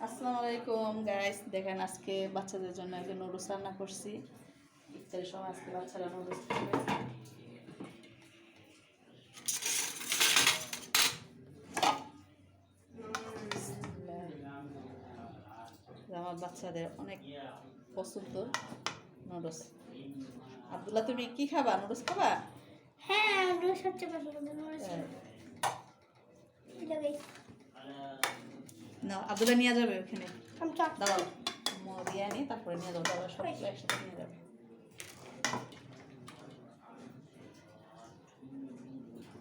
আসসালামু আলাইকুম গাইস দেখেন আজকে বাচ্চাদের জন্য একটা নুডলস রান্না করছি। ইফতারের সময় আজকে বাচ্চারা নুডলস খাবে আমার বাচ্চাদের অনেক পছন্দ নুডলস আব্দুল্লাহ তুমি কি খাবা? নুডলস খাবা? হ্যাঁ আমরা সবচেয়ে পছন্দ হ্যাঁ। বেশ না আব্দুল্লাহ নিয়ে যাবে ওখানে। দাও দিয়ে আনি তারপরে নিয়ে যাব তারপরে সব একসাথে নিয়ে যাবে।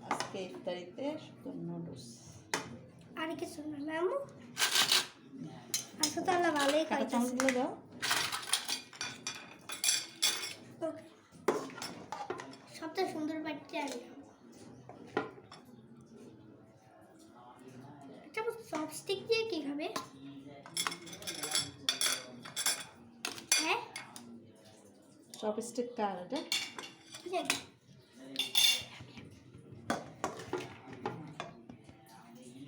আজকে ইফতারিতে শুধু নুডলস। আর কিছু না ম্যামু আচ্ছা তাহলে ভালোই কাঁটা খাইতেছে। চামচগুলো দাও। সবচেয়ে সুন্দর বাড়িতে আমি চপস্টিক দিয়ে কি খাবে হ্যাঁ চপস্টিক কার এটা? কি জানি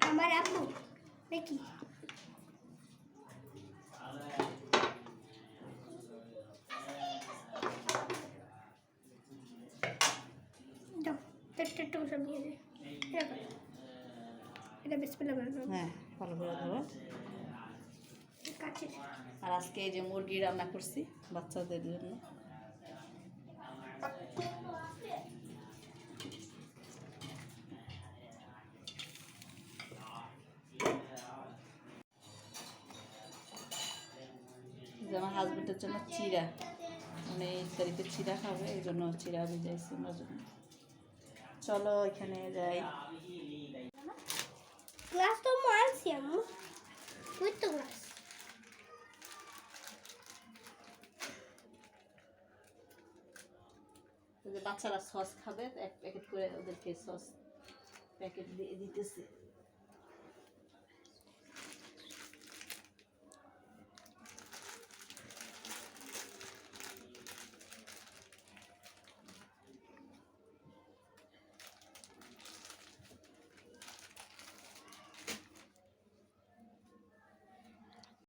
আমার আপু দেখি। দাও একটু একটু সব নিয়ে এটা কর। বেশ পেলে ভালো হ্যাঁ ভালো করে ধরো। কাছে আর আজকে এই যে মুরগি রান্না করছি বাচ্চাদের জন্য। আমার হাজবেন্ডের জন্য চিরা মানে তারিখে চিরা খাবে এই জন্য চিরা ভিজাইছি আমার জন্য। চলো এখানে যাই। গ্লাস তো মানছি আম্মু তুই তো গ্লাস ওই বাচ্চারা সস খাবে এক প্যাকেট করে ওদেরকে সস প্যাকেট দিয়ে দিতেছি